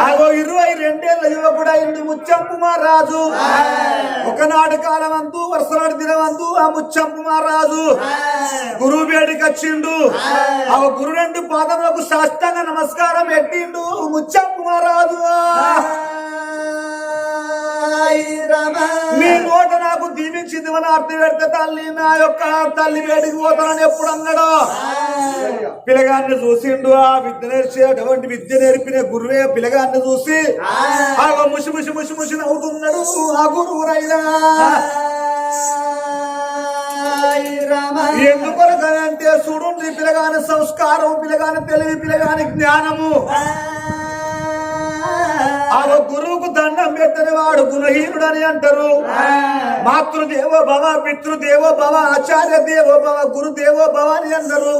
ఆగో ఇరవై రెండేళ్ళ యువకుడు అయింది కుమార్ రాజు ఒకనాడు కాలం అంతూ వరుసనాడు దినవంతు ఆ ముచ్చం కుమార్ రాజు గురువు బేడికి వచ్చిండు. ఆ గురు రెండు పాదములకు శాస్త్రంగా నమస్కారం పెట్టిండు ముచ్చం కుమార్ రాజు నీ నోట నాకు దీవించింది మన అర్థం పెడితే తల్లి నా యొక్క తల్లి వేడికి పోతానని ఎప్పుడు అన్నాడు? పిల్లగాన్ని చూసిండు ఆ విద్య నేర్చేటువంటి విద్య నేర్పిన గురువే పిల్లగాన్ని చూసి ఆ. ముసి ముసి ముసి ముసి నవ్వుతున్నాడు. ఆ గురువురైనా ఎందుకొరకనంటే చూడండి పిల్లగాని సంస్కారం పిల్లగాని తెలివి పిల్లగాని జ్ఞానము. ఆ గురువుకు దండం పెట్టని వాడు గుణహీనుడు అని అంటారు మాతృదేవో భవ పితృదేవో భవ ఆచార్య దేవో భవ గురుదేవో భవ అని అంటారు.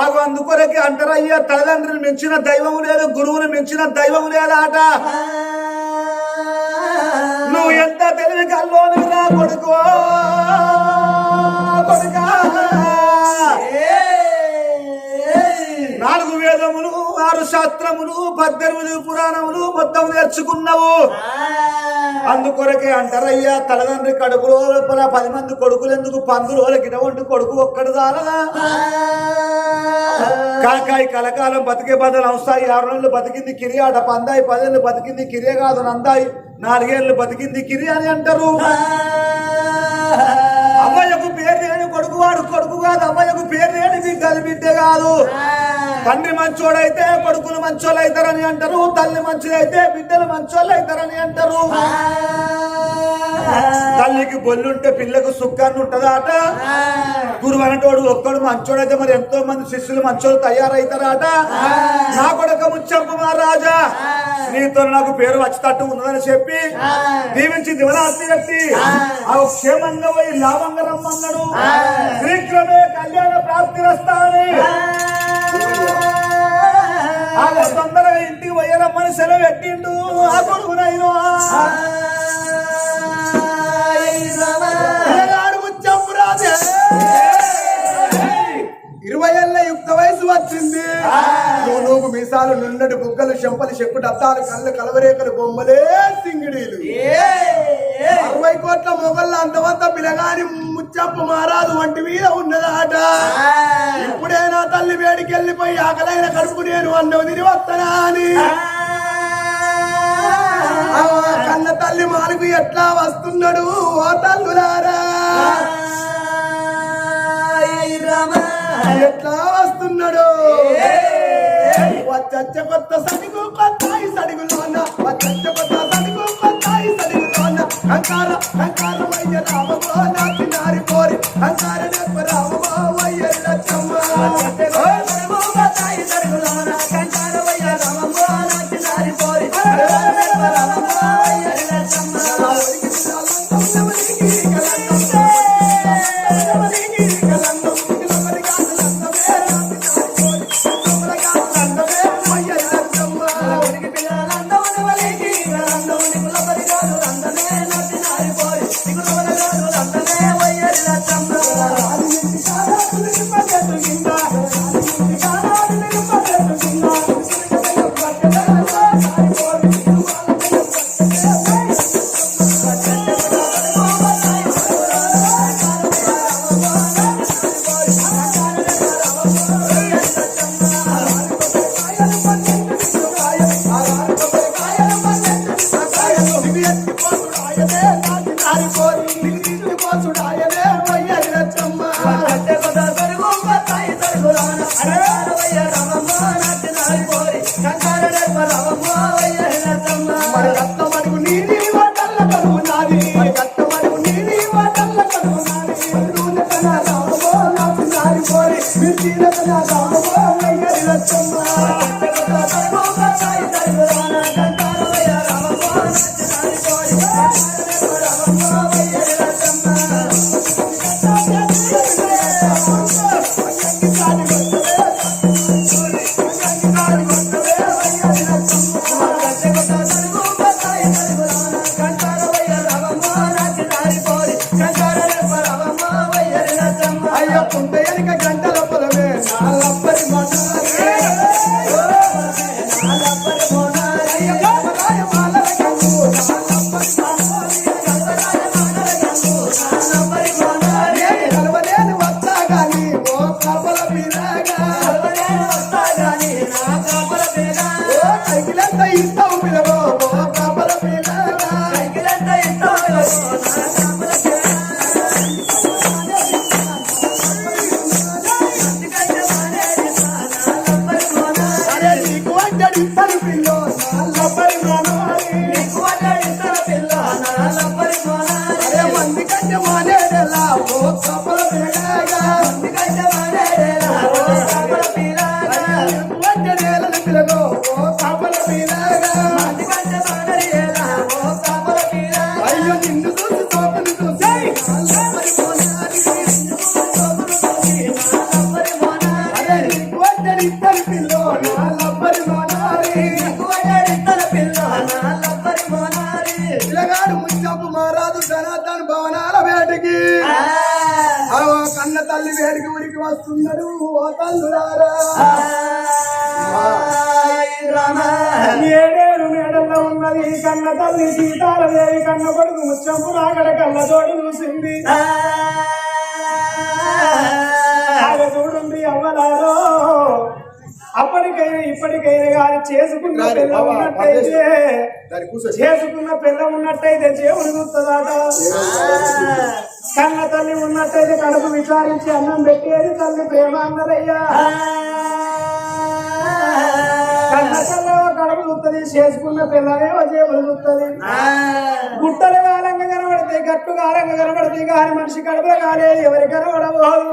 ఆగు అందుకొరకి అంటారు అయ్యా తల్లిదండ్రులు మించిన దైవం లేదు గురువుని మించిన దైవం లేదాట నువ్వు ఎంత తెలివి కల్లోని కొడుకో కొడుకా. శాస్త్రములు పద్దెనిమిది పురాణములు మొత్తం నేర్చుకున్నావు. అందుకొరకే అంటారయ్యా తలదండ్రి కడుపులో లోపల పది మంది కొడుకులు ఎందుకు పందులు గినవంటి కొడుకు ఒక్కడు దానగా కాకాయి కలకాలం బతికే బదులు అవసాయి ఆరు నెలలు బతికింది కిరియాట పందాయి పదేళ్ళు బతికింది కిరియే కాదు నందాయి నాలుగేళ్ళు బతికింది కిరి అని అంటారు. అమ్మయ్యకు పేరు లేని కొడుకు వాడు కొడుకు కాదు అమ్మయ్యకు పేరు లేని బిడ్డలు బిడ్డ కాదు. తండ్రి మంచోడైతే కొడుకులు మంచోళ్ళు అవుతారని అంటారు తల్లి మంచిదైతే బిడ్డలు మంచోళ్ళు అవుతారని అంటారు. తల్లికి బొల్లుంటే పిల్లకు సుఖాన్ని ఉంటదాట గురువు అనేటోడు ఒక్కడు మంచోడైతే మరి ఎంతో మంది శిష్యులు మంచోళ్ళు తయారవుతారట నా కొడుక ముచ్చంపు మహారాజా నీతో నాకు పేరు వచ్చేటట్టు ఉన్నదని చెప్పి దీవించి దివరాత్రి కట్టి ఆ క్షేమంగా పోయి లాభంగా రమ్మన్నాడు. శ్రీక్రమే కళ్యాణ ప్రాప్తి వస్తానని ఆ తొందరగా ఇంటికి పోయారమ్మని సెలవు పెట్టిండు. ఆ రాజే? ఇరవై ఏళ్ళ యుక్త వయసు వచ్చింది. నూగు మీసాలు నిన్నటి బుగ్గలు చెంపలు చెక్కు డత్తాలు కళ్ళు కలవరేకలు బొమ్మలే సింగిడీలు. అరవై కోట్ల మొగళ్ళ అంతవంత పిలగాని ముచ్చప్ప మారాదు వంటి మీద ఉన్నదాట. ఇప్పుడే నా తల్లి వేడికి వెళ్ళిపోయి ఆకలైన కడుపు నేను అన్నం తిని వస్తానా అని. కన్న తల్లి మాలకు ఎట్లా వస్తున్నాడు ఓ తల్లులారా? ఎట్లా వస్తున్నాడు? వచ్చచ్చ కొత్త సడిగు కొత్తాయి సడిగులోన వచ్చచ్చ కొత్త సడిగు కొత్తాయి సడిగులోన కంకార కంకార వయ్య రామమో నాటి నారి కోరి కంకార నెప్ప రామమో వయ్య లచ్చమ్మ కంగారు పిల్లగాడు ముచ్చపు మారాదు సనాతన భవనాల వేటకి. ఆ. కన్న తల్లి వేడికి ఉరికి వస్తున్నాడు ఓ తల్లురారా. ఏడేడు మేడల్లో ఉన్నది కన్న తల్లి సీతాలదేవి కన్న కొడుకు ముచ్చంపు రాగడ కళ్ళ తోడు చూసింది చూడండి అవ్వలారో. అప్పటికైనా ఇప్పటికైనా కానీ చేసుకున్న పిల్ల ఉన్నట్టయితే చేసుకున్న పిల్ల ఉన్నట్టయితే దేవుడు చూస్తుందాట కన్న తల్లి ఉన్నట్టయితే కడుపు విచారించి అన్నం పెట్టేది తల్లి ప్రేమ అన్నదయ్యా కన్న తల్లి కడుపు చూస్తుంది చేసుకున్న పిల్లనేమో జేబులు చూస్తుంది గుట్టలు కాలంగా కనబడతాయి గట్టు కాలంగా కనబడతాయి కానీ మనిషి కడుపులో కాలేదు ఎవరి కనబడబోదు.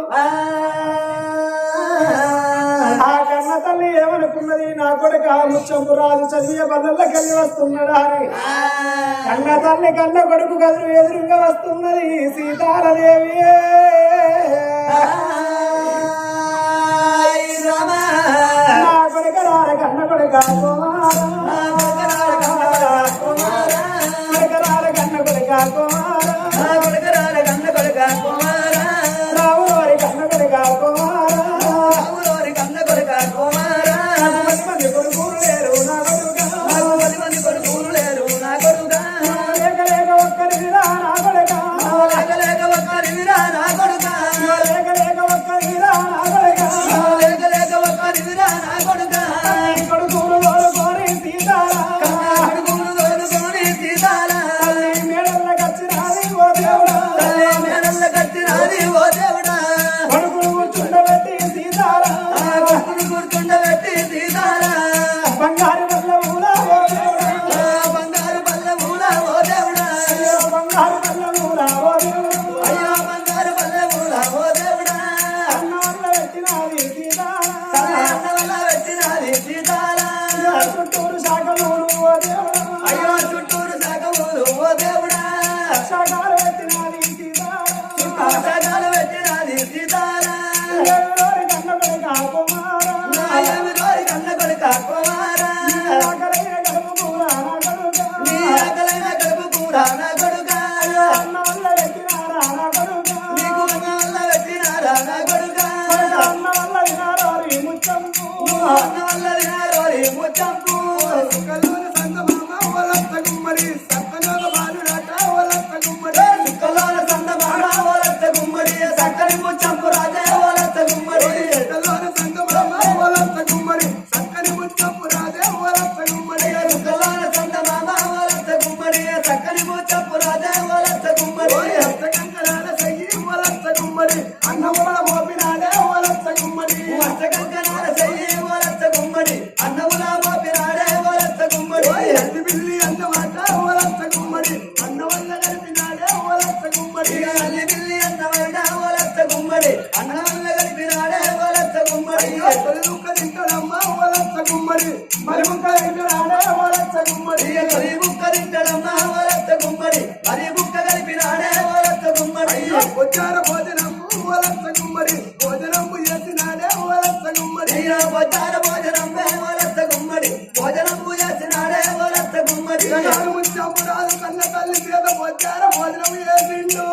తల్లి ఏమనుకున్నది? నా కొడుకు ఆ ముచ్చంపు రాజు చదివే బల్లల్లో కలిగి వస్తున్నాడా అని. కన్న తల్లి కన్న కొడుకు గదులు ఎదురుగా వస్తున్నది సీతాలదేవి నా కొడుక రార కన్న కొడుక కొడుకరార కన్న కొడుక రావు వల్ల వినారోరి ముచ్చంపు ఓలత్త గుమ్మడి వచ్చార భోజనము వలత్త గుమ్మడి భోజనము చేసినాడే వలత్త గుమ్మడి ఇక బొచ్చార భోజనం ఓలత్త గుమ్మడి భోజనం చేసినాడే ఓలత్త గుమ్మడి ముచ్చపు రాదు కన్న తల్లి చేత వచ్చార భోజనము చేసిండు.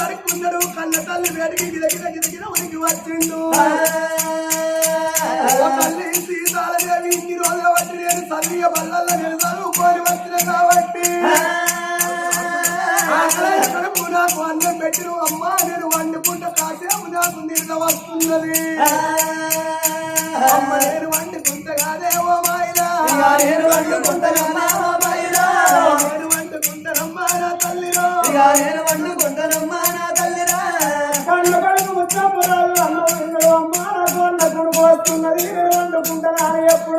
కడుక్కున్నాడు కన్న తల్లి వేడికి గిరగిర గిరగిర ఉనికి వచ్చిండు. తల్లి సీతాలదేవి ఇన్ని రోజుల బట్టి నేను తల్లియ బల్లల్లో నేను కడుపు నాకు అన్నం పెట్టిన అమ్మా నేను వండుకుంటే కాసేపు నాకు నిద్ర వస్తున్నది అమ్మ నేను వండుకుంటే కాదే ఓ మాయిలా నేను వండుకుంటానమ్మా మైరా. నేను వండుకుంటానమ్మా నా తల్లిలో ఇక నేను వండుకుంటానమ్మా నా తల్లిరా. ముచ్చపురాలు అన్న ఉన్నాడు అమ్మ నాకు అన్న కొడుకు వస్తున్నది నేను వండుకుంటాను అని ఎప్పుడు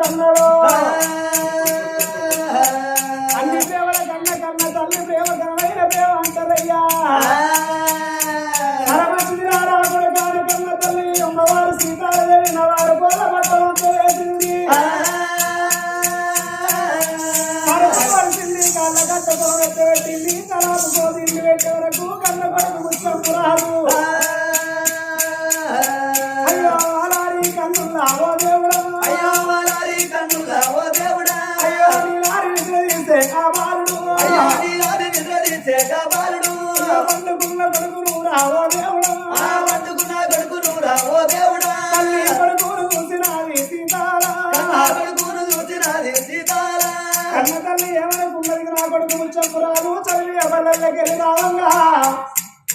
రావంగా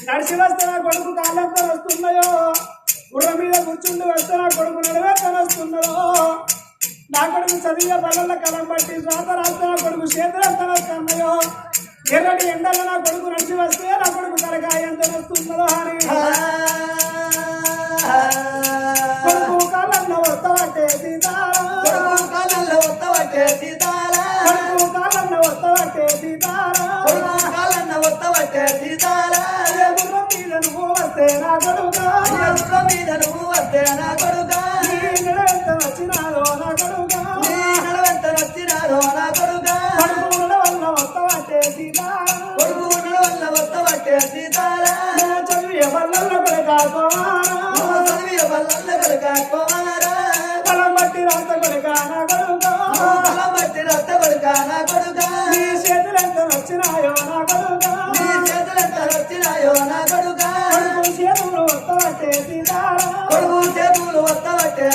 నడిచి వస్తే నా కొడుకు కాళ్ళంతా వస్తున్నాయో గుర్ర మీద కూర్చుండి వస్తే నా కొడుకు నడివేత వస్తున్నాయో నా కొడుకు చదివే బల్ల కలం బట్టి రాత రాస్తే నా కొడుకు చేతులంత వస్తున్నాయో ఎర్రటి ఎండలో నా కొడుకు నడిచి వస్తే నా కొడుకు తలకాయ ఎంత వస్తున్నదో అని. కొడుకు కాళ్ళన్న వస్తావట్టే సీతారా. కొడుకు కాళ్ళల్లో ఒత్తవట్టే సీతారా. కొడుకు కాళ్ళన్న వస్తావట్టే సీతారా. వస్తే సీతారా అదే మీద నువ్వు వస్తే నా కొడుగా ఎరుక మీద నువ్వు వస్తే నా కొడుగా ఎంత వచ్చినారో నా కొడుగా నీ నడవంత నచ్చినారో నా కొడుగా కొడుకు వల్ల వస్తావట్టే సీతారా కొడుకు వల్ల వత్తవట్టే సీతారా చదివి బల్లల్లో కొడుకా చదివి వల్ల కొడుకా కుమారా బలం బట్టి రాత కొడుకా నా కొడుకు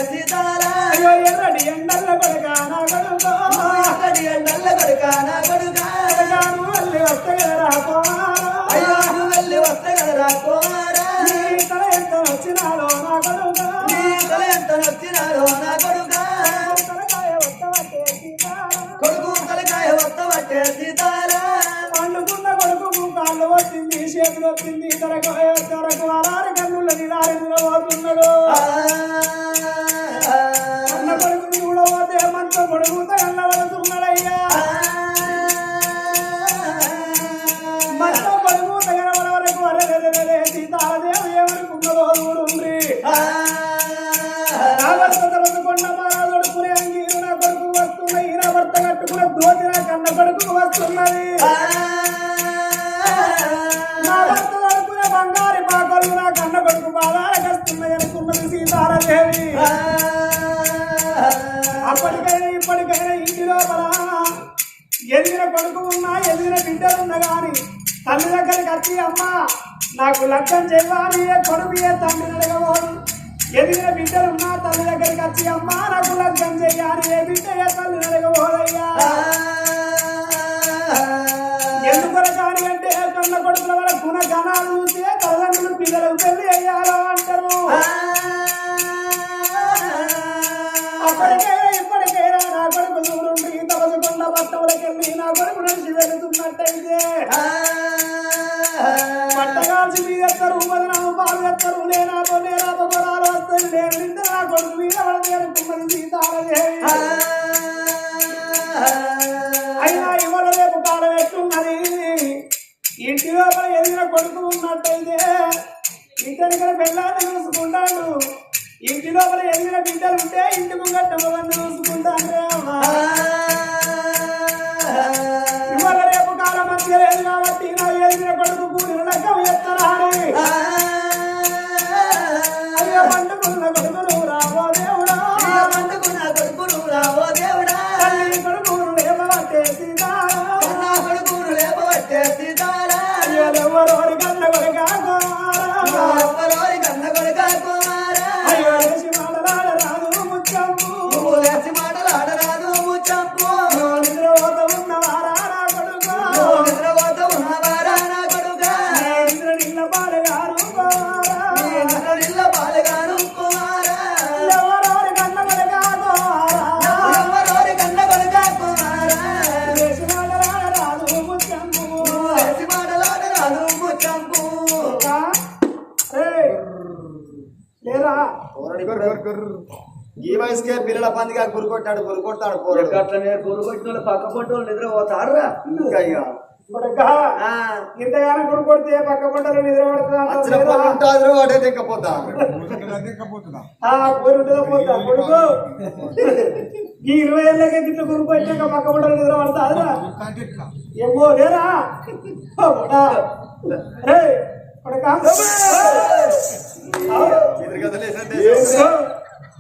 వత్తవట్టే సీతారా అయ్యో ఎర్రటి ఎండల్ల కొడుకా నా కొడుకా. ఎక్కడి నల్ల కొడుక నా కొడుకా. కొడుకాను వల్లి వస్తగలరా కుమారా అయ్యో నువ్వు వెళ్ళి వస్తగలరా కుమారా నీ తల ఎంత వచ్చినాదో నా కొడుకా. నాకు లగ్గం చేయవాలి ఏ కొడుకు ఏ తండ్రిని అడగబోడు ఎదిగిన బిడ్డలున్నా తల్లి దగ్గరికి వచ్చి అమ్మ నాకు లగ్గం చేయాలి ఏ బిడ్డ ఏ అడగబోదయ్యా ఎందుకొరకాని అంటే కన్న కొడుకుల వల్ల గుణగణాలు చూసి తల్లిదండ్రులు పిల్లలకు పెళ్ళి అయ్యాలో అంటారు. అప్పటికైనా ఇప్పటికైనా నా కొడుకు చూడండి బట్టలకెళ్ళి నా కొడుకు నడిచి వెళుతున్నట్టయితే. పట్టగాల్సి మీద ఎత్తరు వదనాలు బాలు ఎత్తరు. నేనాతో నేనాతో పొలాలు వస్తాయి. నేను నింద నా కొడుకు మీద పడితే కుమ్మని సీతాలే అయినా ఇవాళ రేపు కాలం ఎట్టున్నది? ఇంటి లోపల ఎదిగిన కొడుకు ఉన్నట్టయితే ఇంటి పెళ్ళాన్ని చూసుకుంటాడు. ఇంటి లోపల ఎదిగిన బిడ్డలు ఉంటే ఇంటి ముంగట్ట చూసుకుంటాను కాలం మధ్య లేదు కాబట్టి నా ఎదిగిన కొడుకు కూడిన లెక్కం ఎత్తరాని అయ్యో పండుకున్న కొడుకు నువ్వు రావో దేవుడా. పండుకున్న కొడుకును రావో దేవుడా. తల్లి కొడుకు లేవట్టే సీతారా కొడుకును లేపవట్టే సీతారా అయ్యో ఎవరోరి కన్న కొడుకా పందిగా గురికొట్టాడు గురికొట్టాడు పోరాడు. అట్లనే పొరుగొట్టిన పక్క పొట్టు నిద్రపోతారా ఇంకా ఇక ఇంతగానో కొడితే పక్క పంటలు నిద్ర పడుతున్నా ఉంటారు వాడే దిక్కపోతా ఆ కోరి ఉంటుందో పోతా కొడుకు. ఈ ఇరవై ఏళ్ళకే గిట్ల కొడుకు వచ్చాక పక్క పంటలు నిద్ర పడతా ఏమో లేరా? ఓ,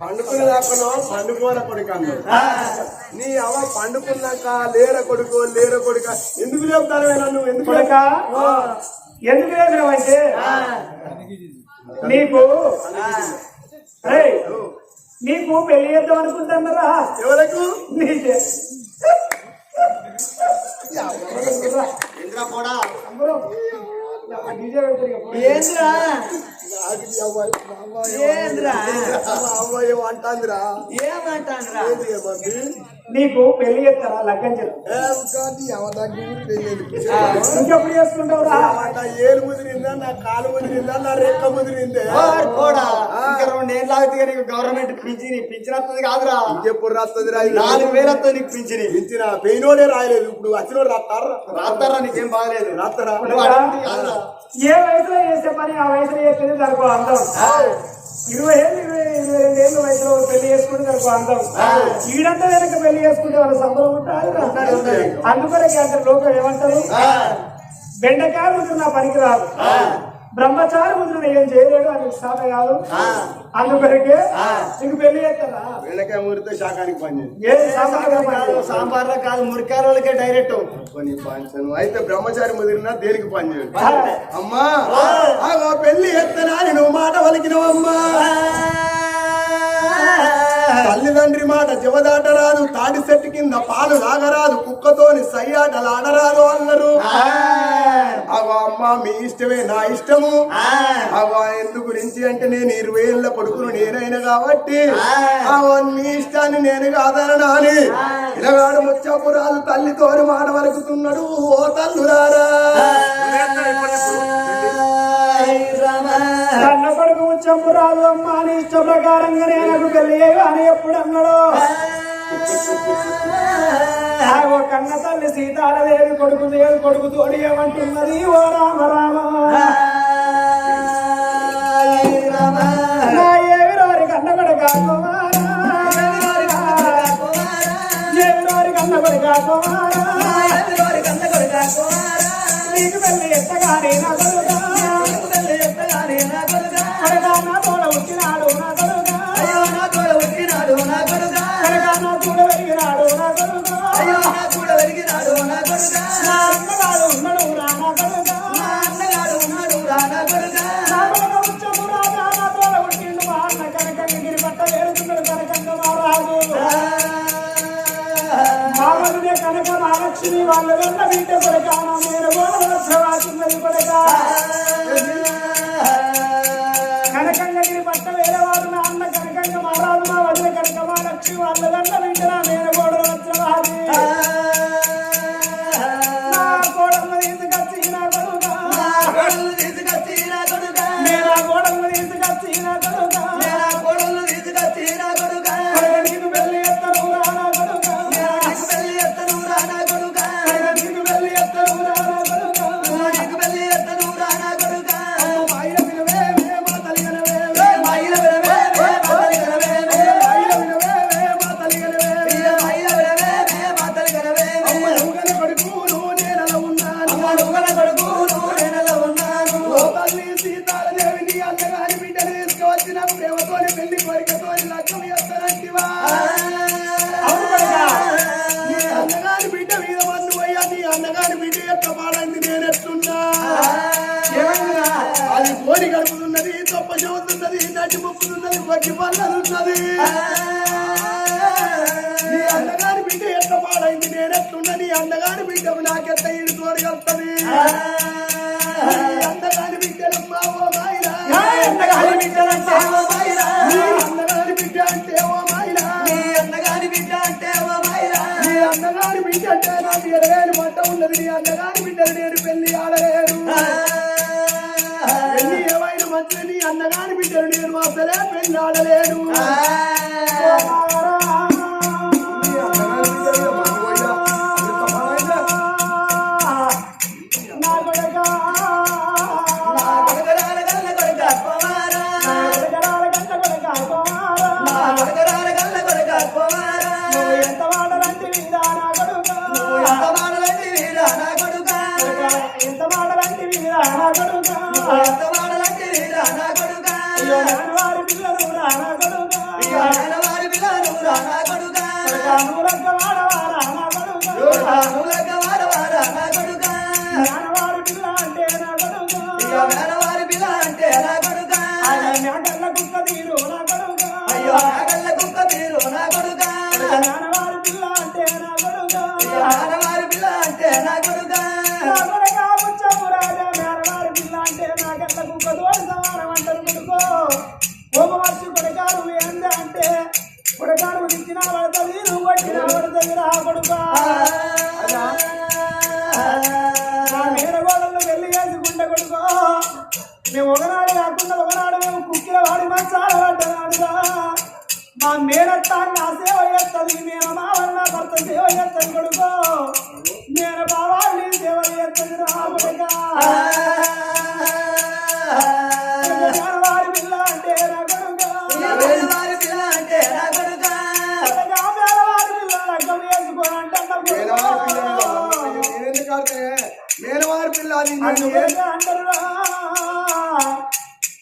కొడా. రేయ్, కొడుకా. పండుకున్న దాకా పండుకోన కొడుకు నీ అవ పండుకున్నాక లేర కొడుకు లేర కొడుక. ఎందుకు లేపుతాను నన్ను? ఎందుకు కొడుక? ఎందుకు లేచినావంటే నీకు నీకు పెళ్ళి చేద్దాం అనుకుంటున్నారా? ఎవరకు నీకే. ఏంద్రా? అంటాందిరా ఏమంటాంద్రా? నీకు పెళ్ళి చేస్తారా? లగ్గం ఇంకెప్పుడు చేసుకుంటావురా? నా ఏలు ముదిరిందా నా కాలు ముదిరిందా నా రెక్క ముదిరిందే కూడా రెండేళ్ళు ఆగితే నీకు గవర్నమెంట్ పింఛని పింఛన్ వస్తుంది కాదురా. ఇంకెప్పుడు రాస్తుందిరా నాలుగు వేలు వస్తుంది నీకు పింఛని. ఇచ్చిన పెయినోడే రాయలేదు ఇప్పుడు వచ్చినోడు రాస్తారా రాస్తారా నీకేం బాగలేదు. రాస్తారా. ఏ వయసులో చేసే పని? ఆ వయసులో చేస్తేనే దానికి అందం. ఇరవై ఏళ్ళు ఇరవై ఇరవై రెండు ఏళ్ళు వయసులో పెళ్ళి చేసుకుంటే దానికి అందం. ఈడంతా వెనక పెళ్ళి చేసుకుంటే వాళ్ళ సంబరం ఉంటుంది అందుకనే అంటే లోకం ఏమంటారు? బెండకాయ ముద్ర నా పనికి రాదు బ్రహ్మచారి ముద్ర ఏం చేయలేడు అని సాధ కాదు. అందుకొరకే నీకు పెళ్ళి చేస్తారా? వెళ్ళకాయ మురితో శాఖానికి పని ఏ కాదు సాంబార్ కాదు మురికాయ వాళ్ళకే డైరెక్ట్ పని పంచను అయితే బ్రహ్మచారి ముదిరినా దేనికి పని చేయండి? అమ్మా పెళ్ళి అని నువ్వు మాట పలికినవమ్మా. తల్లిదండ్రి మాట జవదాటరాదు తాడి చెట్టు కింద పాలు లాగరాదు కుక్కతోని సయ్యాటలు ఆడరాదు అన్నారు అగో అమ్మా మీ ఇష్టమే నా ఇష్టము. అగో ఎందు గురించి అంటే నేను ఇరవై ఏళ్ళ కొడుకును నేనైనా కాబట్టి. నీ ఇష్టాన్ని నేను కాదననా అని ఇలాగాడు ముచ్చాపురాలు తల్లితోని మాట వలుకుతున్నాడు ఓ తల్లురారా. కన్న కొడుకు ఉచ్చంపు రాదు అమ్మ అని ఇష్ట ప్రకారంగానే నాకు పెళ్ళి అని ఎప్పుడు అన్నాడు. ఓ కన్న తల్లి సీతాలదేవి కొడుకు దేవి కొడుకు తోడి ఏమంటున్నది? ఓ రామ రామ. నా ఏవి రారి కన్న కొడుక ఏవి కన్న కొడుక నీకు పెళ్ళి ఎత్తగానే నా కొడుకా కొడుకా నా తోడ ఉట్టినాడు నా కొడుకా కొడుకా నా తోడ పెరిగినాడు నా కొడుకా నా అన్నగాడు ఉన్నాడు రా నా కొడుకా నా కొడుక ఉచ్చము రాజా నా తోడ మా అన్న పట్ట కనకంగ కనక మహాలక్ష్మి వాళ్ళ వెంట బిడ్డ కొడుక నా మీరు గోడవలసవాసున్నది కొడుక. నాకు ఎరవేలు మంట ఉన్నది నీ అన్నగారి బిడ్డలు నేను పెళ్ళి ఆడలేను ఎన్ని ఏమైనా మంచి నీ అన్నగారి బిడ్డలు నేను అసలే పెళ్ళి ఆడలేను మేకల్ల కుక్క తీరు నా కొడుకా అయ్యో నాగళ్ళ కుక్క ఆడితే మేనవారి పిల్ల అది నేను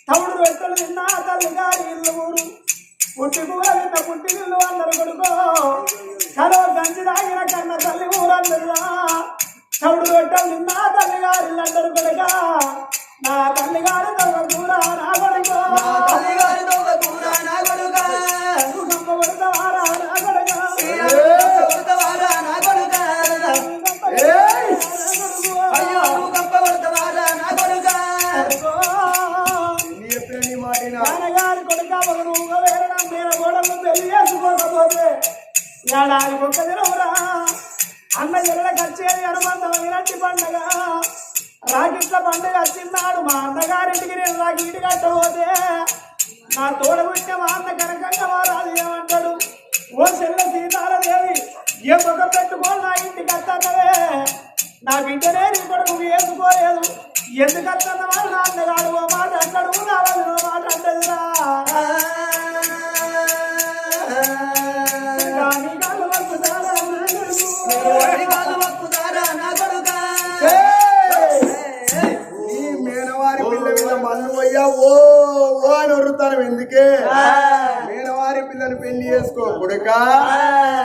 తమ్ముడు రొట్టెలు తిన్నా తల్లి గారి ఇల్లు ఊరు. పుట్టి కూర తిన్న పుట్టి ఇల్లు అందరు కొడుకో. కలో గంజి తాగిన కన్న తల్లి ఊరందరురా తమ్ముడు రొట్టెలు తిన్నా తల్లి గారి ఇల్లు అందరు కొడుక. నా తల్లి గారి కూర నా కొడుకో. తల్లి గారి ఏడాది ఒక్క దినవురా అన్న ఎల్ల కచ్చేది అనుబంధం ఇలాంటి పండగ. రాకిట్ల పండుగ వచ్చిన్నాడు మా అన్నగారింటికి నేను నాకు ఇంటి కట్టబోతే నా తోడ పుట్టిన మా అన్న కనకంగా వారాలు ఏమంటాడు? ఓ చెల్ల సీతారాదేవి ఏ మొగ పెట్టుకోని నా ఇంటికి వస్తానవే నా బిడ్డనే నీ కొడుకు వేసుకోలేదు. ఎందుకత్త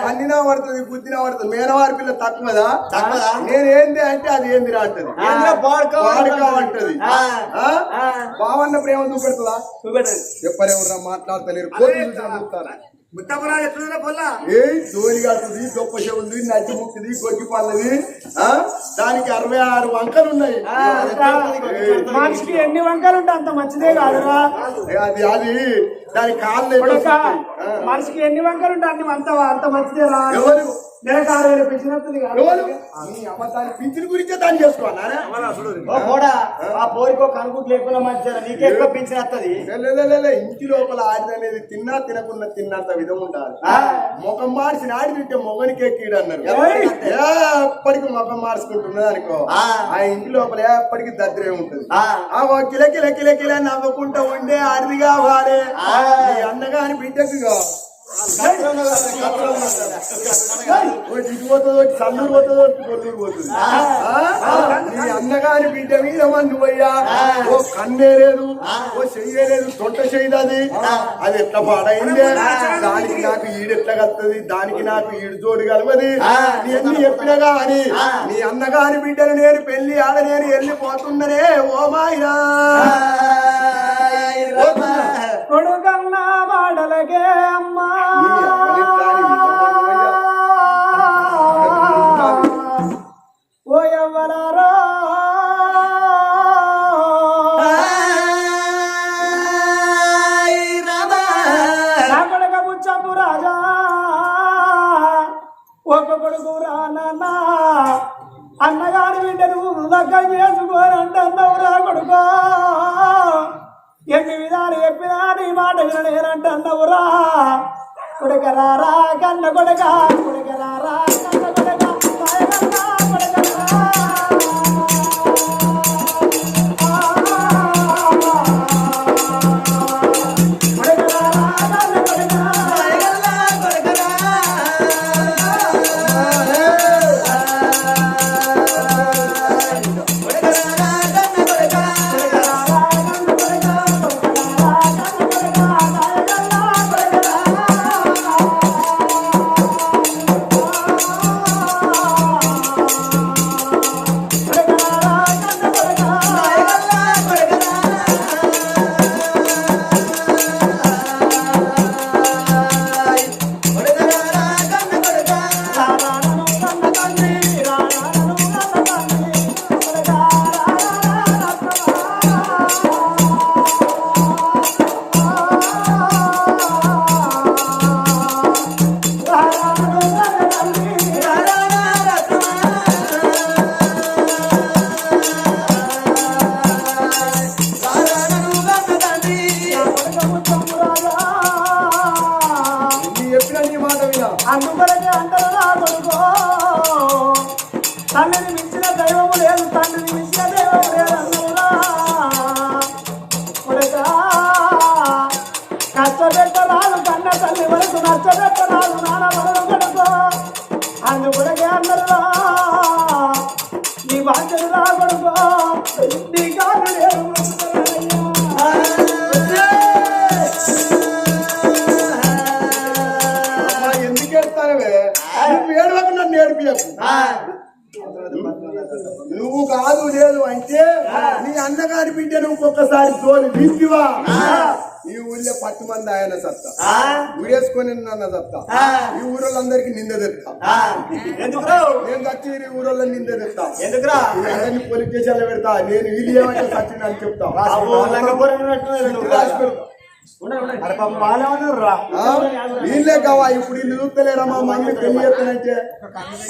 అన్నినా పడుతుంది బుద్ధినా పడుతుంది. మేనవారి పిల్ల తక్కువదా? తక్కువదా? నేనేంది అంటే అది ఏంది అంటది? బావన్న ప్రేమ చూపెడుతుందా? చూపెట్టండి చెప్పలేవురా మాట్లాడతలేరు ముత్తమరాజు ఎట్లుందిరా పొల్లా? ఏ జోలి కాదుది గొప్ప చెవుంది నచ్చి ముక్కిది గొడ్డి పళ్ళది ఆ? దానికి అరవై ఆరు వంకలు ఉన్నాయి. మనిషికి ఎన్ని వంకలు ఉంటే అంత మంచిదే కాదురా. అది అది దాని కాళ్ళు. మనిషికి ఎన్ని వంకలు ఉంటే అన్ని అంత అంత మంచిదే రా. ఎవరు? నెలకు ఆరు వేలు పెంచినట్టుంది కాదు ఎవరు నీ అబద్ధాన్ని పింఛన్ గురించే దాన్ని చేసుకోవాలా ఓ పోడా ఆ పోరికో కనుకుంటు లేకుండా మంచిదా నీకే ఎక్కువ పింఛన్ వస్తుంది ఇంటి లోపల ఆడిది అనేది తిన్నా తినకుండా తిన్నంత విధం ఉండాలి. ముఖం మార్చిన ఆడి తింటే మొగనికి ఎక్కీడు అన్నారు? ఎప్పటికి ముఖం మార్చుకుంటున్నది అనుకో. ఆ. ఆ ఇంటి లోపల ఎప్పటికి దద్రే ఉంటుంది. ఆ. ఆ ఓ కిల కిల కిల కిల నవ్వుకుంటా ఉండే ఆడిది కావాలి నీ అన్నగాని బిడ్డకు ఇటు పోతుంది ఒకటి పోతుంది ఒకటి పోతుంది నీ అన్నగారి బిడ్డ మీద మందు పోయ్యా ఓ కన్నేలేదు ఓ చెయ్యలేదు తొట్ట చేయదది అది ఎట్లా పాడైందే దానికి నాకు ఈడెట్లా కత్తది దానికి నాకు ఈడు జోడు కలవది నీ ఎన్ని చెప్పినా కానీ నీ అన్నగారి బిడ్డను నేను పెళ్ళి ఆడ నేను వెళ్ళిపోతున్ననే ఓ మాయినా కొడుకన్నా వాడలగే అమ్మా నీ మాట వినలేనంటున్నావురా కొడుకరారా కన్న కొడుక కొడుక ఊళ్ళో పట్టు మంది ఆయన సత్తా. ఊరేసుకొని నన్న సత్తా. ఈ ఊరోళ్ళందరికీ నింద తెస్తా ఎందుకురా నేను చచ్చి ఈ ఊరోళ్ళ నింద తెస్తా ఎందుకురా అందరినీ పోలీస్ స్టేషన్లో పెడతా. నేను వీళ్ళు ఏమంటే సచ్చిన అని చెప్తా. రాసి పెడతా. వాళ్ళే కావా? ఇప్పుడు వీళ్ళు చూస్తలేరమ్మా చేస్తానంటే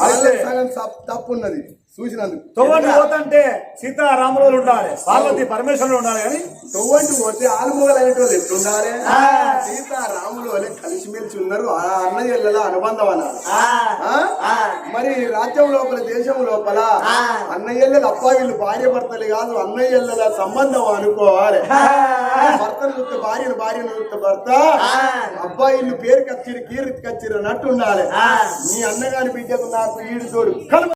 అయితే సగం తప్పు- తప్పు ఉన్నది చూసినందుకు. తొవ్వండి పోతంటే సీతారాములు ఉండాలి పార్వతి పరమేశ్వరులు ఉండాలి కానీ తొవ్వంటి పోతే ఆలుమొగలు అనేటోళ్ళు ఎట్లుండాలి? సీతారాములు వలె కలిసిమెలిసి ఉన్నారు ఆ అన్న చెల్లెల అనుబంధం అన్నారు? మరి రాజ్యం లోపల దేశం లోపల అన్నయ్యల అప్ప వీళ్ళు భార్య భర్తలు కాదు అన్నయ్యల సంబంధం అనుకోవాలి. భర్తను చూస్తే భార్యను భార్యను చూస్తే భర్త అబ్బాయిలు పేరు కచ్చిరు కీర్తి కచ్చిరు అన్నట్టు ఉండాలి. మీ అన్నగారి బిడ్డకు నాకు ఈడు తోడు. కలుపు